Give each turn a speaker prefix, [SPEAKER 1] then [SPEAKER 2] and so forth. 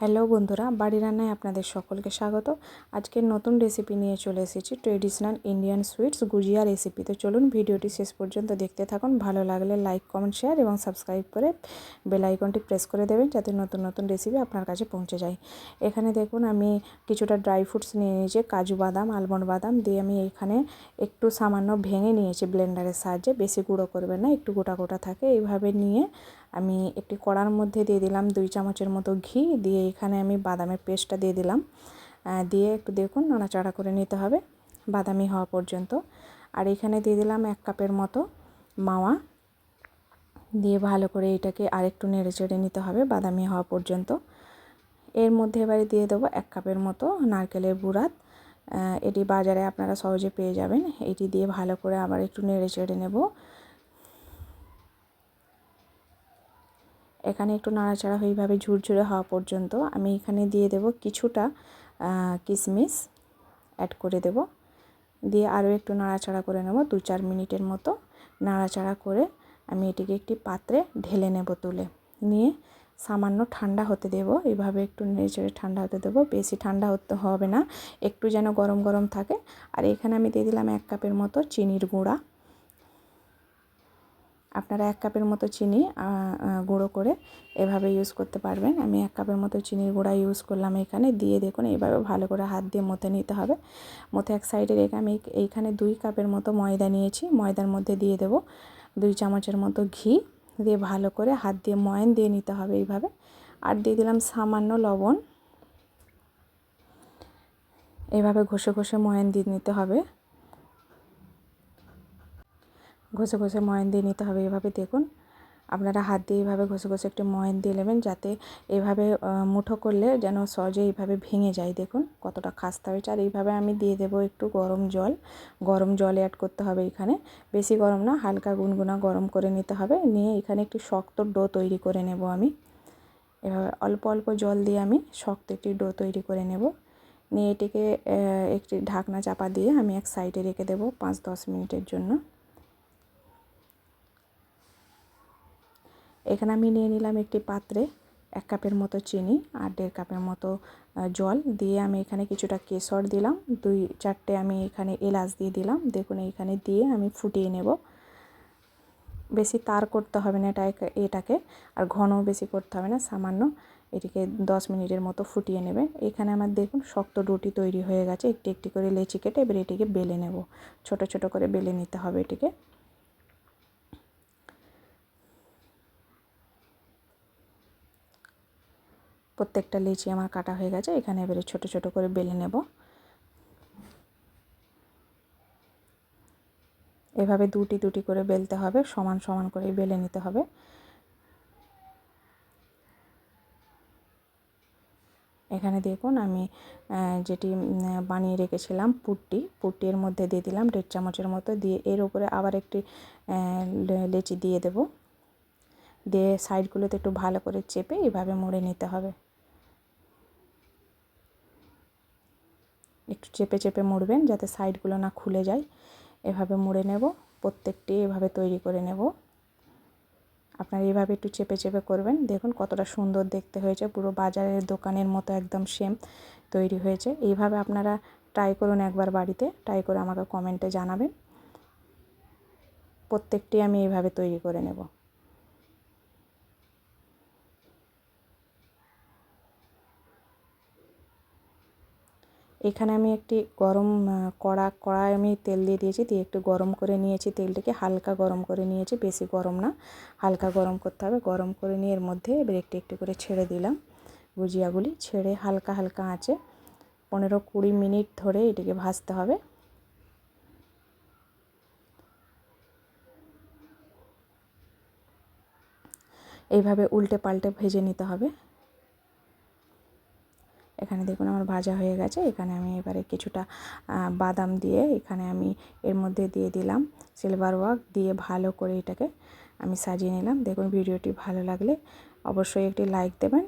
[SPEAKER 1] Hello বন্ধুরা, বাড়ি রান্নায় আপনাদের সকলকে স্বাগত। আজকের নতুন রেসিপি নিয়ে চলে এসেছি traditional Indian sweets gujiya recipe তো চলুন ভিডিওটি শেষ পর্যন্ত দেখতে থাকুন। ভালো লাগলে লাইক কমেন্ট শেয়ার এবং সাবস্ক্রাইব করে বেল আইকনটি প্রেস করে দেবেন যাতে নতুন নতুন রেসিপি আপনার কাছে পৌঁছে যায়। এখানে দেখুন, আমি কিছুটা ড্রাই ফ্রুটস নিয়ে নিয়েছি, কাজু বাদাম আলমন্ড বাদাম দিয়ে আমি এখানে একটু সামান্য ভেঙে নিয়েছি ব্লেন্ডারের সাহায্যে। বেশি গুঁড়ো করবেন না, একটু গোটা গোটা থাকে। এইভাবে নিয়ে আমি একটি কড়ার মধ্যে দিয়ে দিলাম দুই চামচের মতো ঘি, দিয়ে এখানে আমি বাদামের পেস্টটা দিয়ে দিলাম। দিয়ে একটু দেখুন নাড়াচাড়া করে নিতে হবে বাদামি হওয়া পর্যন্ত। আর এখানে দিয়ে দিলাম এক কাপের মতো মাওয়া। দিয়ে ভালো করে এটাকে আরেকটু নেড়ে চেড়ে নিতে হবে বাদামি হওয়া পর্যন্ত। এর মধ্যে এবারে দিয়ে দেবো এক কাপের মতো নারকেলের বুড়াত এটি বাজারে আপনারা সহজে পেয়ে যাবেন। এটি দিয়ে ভালো করে আবার একটু নেড়ে চেড়ে নেব। এখানে একটু নাড়াচাড়া এইভাবে ঝুরঝুরে হওয়া পর্যন্ত আমি এখানে দিয়ে দেব কিছুটা কিশমিশ অ্যাড করে দেব। দিয়ে আরও একটু নাড়াচাড়া করে নেব, দু চার মিনিটের মতো নাড়াচাড়া করে আমি এটিকে একটি পাত্রে ঢেলে নেব তুলে। নিয়ে সামান্য ঠান্ডা হতে দেব এইভাবে একটু নেড়ে ঠান্ডা হতে দেবো, বেশি ঠান্ডা হতে হবে না, একটু যেন গরম গরম থাকে। আর এখানে আমি দিয়ে দিলাম এক কাপের মতো চিনির গুঁড়া। আপনারা এক কাপের মতো চিনি গুঁড়ো করে এভাবে ইউজ করতে পারবেন। আমি এক কাপের মতো চিনির গুঁড়া ইউজ করলাম এখানে। দিয়ে দেখুন, এইভাবে ভালো করে হাত দিয়ে মতে নিতে হবে। মতে এক সাইডে রেখে আমি এইখানে দুই কাপের মতো ময়দা নিয়েছি। ময়দার মধ্যে দিয়ে দেব দুই চামচের মতো ঘি। দিয়ে ভালো করে হাত দিয়ে ময়ন দিয়ে নিতে হবে এইভাবে। আর দিয়ে দিলাম সামান্য লবণ। এভাবে ঘষে ঘষে ময়ান দিয়ে নিতে হবে। ঘষে ঘষে ময়ান দিয়ে নিতে হবে এভাবে দেখুন। আপনারা হাত দিয়ে এইভাবে ঘষে ঘষে একটু ময়ান দিয়ে নেবেন যাতে এভাবে মুঠো করলে যেন সহজে এইভাবে ভেঙে যায়। দেখুন কতটা খাস্তা হয়েছে। আর এইভাবে আমি দিয়ে দেবো একটু গরম জল। গরম জল অ্যাড করতে হবে এখানে। বেশি গরম না, হালকা গুনগুনা গরম করে নিতে হবে। নিয়ে এখানে একটু শক্ত ডো তৈরি করে নেব আমি। এভাবে অল্প অল্প জল দিয়ে আমি শক্ত একটি ডো তৈরি করে নেব। নিয়ে এটিকে একটি ঢাকনা চাপা দিয়ে আমি এক সাইডে রেখে দেবো পাঁচ দশ মিনিটের জন্য। এখানে আমি নিয়ে নিলাম একটি পাত্রে এক কাপের মতো চিনি আর দেড় কাপের মতো জল দিয়ে আমি এখানে কিছুটা কেশর দিলাম। দুই চারটে আমি এখানে এলাচ দিয়ে দিলাম। দেখুন এইখানে দিয়ে আমি ফুটিয়ে নেব। বেশি তার করতে হবে না এটা এটাকে, আর ঘনও বেশি করতে হবে না, সামান্য এটিকে দশ মিনিটের মতো ফুটিয়ে নেবেন এখানে আমার দেখুন, শক্ত রুটি তৈরি হয়ে গেছে। একটি একটি করে লেচি কেটে এবার এটিকে বেলে নেব। ছোট ছোট করে বেলে নিতে হবে এটিকে। প্রত্যেকটা লিচি আমার কাটা হয়ে গেছে, এখানে এবারে ছোট ছোট করে বেলে নেব। এভাবে দুটি দুটি করে বেলতে হবে, সমান সমান করে বেলে নিতে হবে। এখানে দেখুন আমি যেটি বানিয়ে রেখেছিলাম পুটটি, পুটটির মধ্যে দিয়ে দিলাম দেড় চামচের মতো, দিয়ে এর উপরে আবার একটি লেচি দিয়ে দেব। দিয়ে সাইডগুলোতে একটু ভালো করে চেপে এভাবে মুড়ে নিতে হবে। একটু চেপে চেপে মুড়বেন যাতে সাইডগুলো না খুলে যায়। এভাবে মুড়ে নেব, প্রত্যেকটি এভাবে তৈরি করে নেব। আপনারা এভাবে একটু চেপে চেপে করবেন। দেখুন কতটা সুন্দর দেখতে হয়েছে, পুরো বাজারের দোকানের মতো একদম সেম তৈরি হয়েছে। এইভাবে আপনারা ট্রাই করুন একবার বাড়িতে, ট্রাই করে আমাকে কমেন্টে জানাবেন। প্রত্যেকটি আমি এইভাবে তৈরি করে নেব। এখানে আমি একটি গরম কড়া কড়াই আমি তেল দিয়ে দিয়েছি। দিয়ে একটু গরম করে নিয়েছি তেলটিকে। হালকা গরম করে নিয়েছি, বেশি গরম না। হালকা গরম করতে হবে। গরম করে নিয়ে এর মধ্যে এবার একটু একটু করে ছেড়ে দিলাম। গুজিয়াগুলি ছেড়ে হালকা হালকা আঁচে পনেরো কুড়ি মিনিট ধরে এটিকে ভাজতে হবে। এইভাবে উল্টে পাল্টে ভেজে নিতে হবে। এখানে দেখুন আমার ভাজা হয়ে গেছে। এখানে আমি এবারে কিছুটা বাদাম দিয়ে এখানে আমি এর মধ্যে দিয়ে দিলাম সিলভার ওয়াক দিয়ে ভালো করে এটাকে আমি সাজিয়ে নিলাম। দেখুন ভিডিওটি ভালো লাগলে অবশ্যই একটি লাইক দেবেন।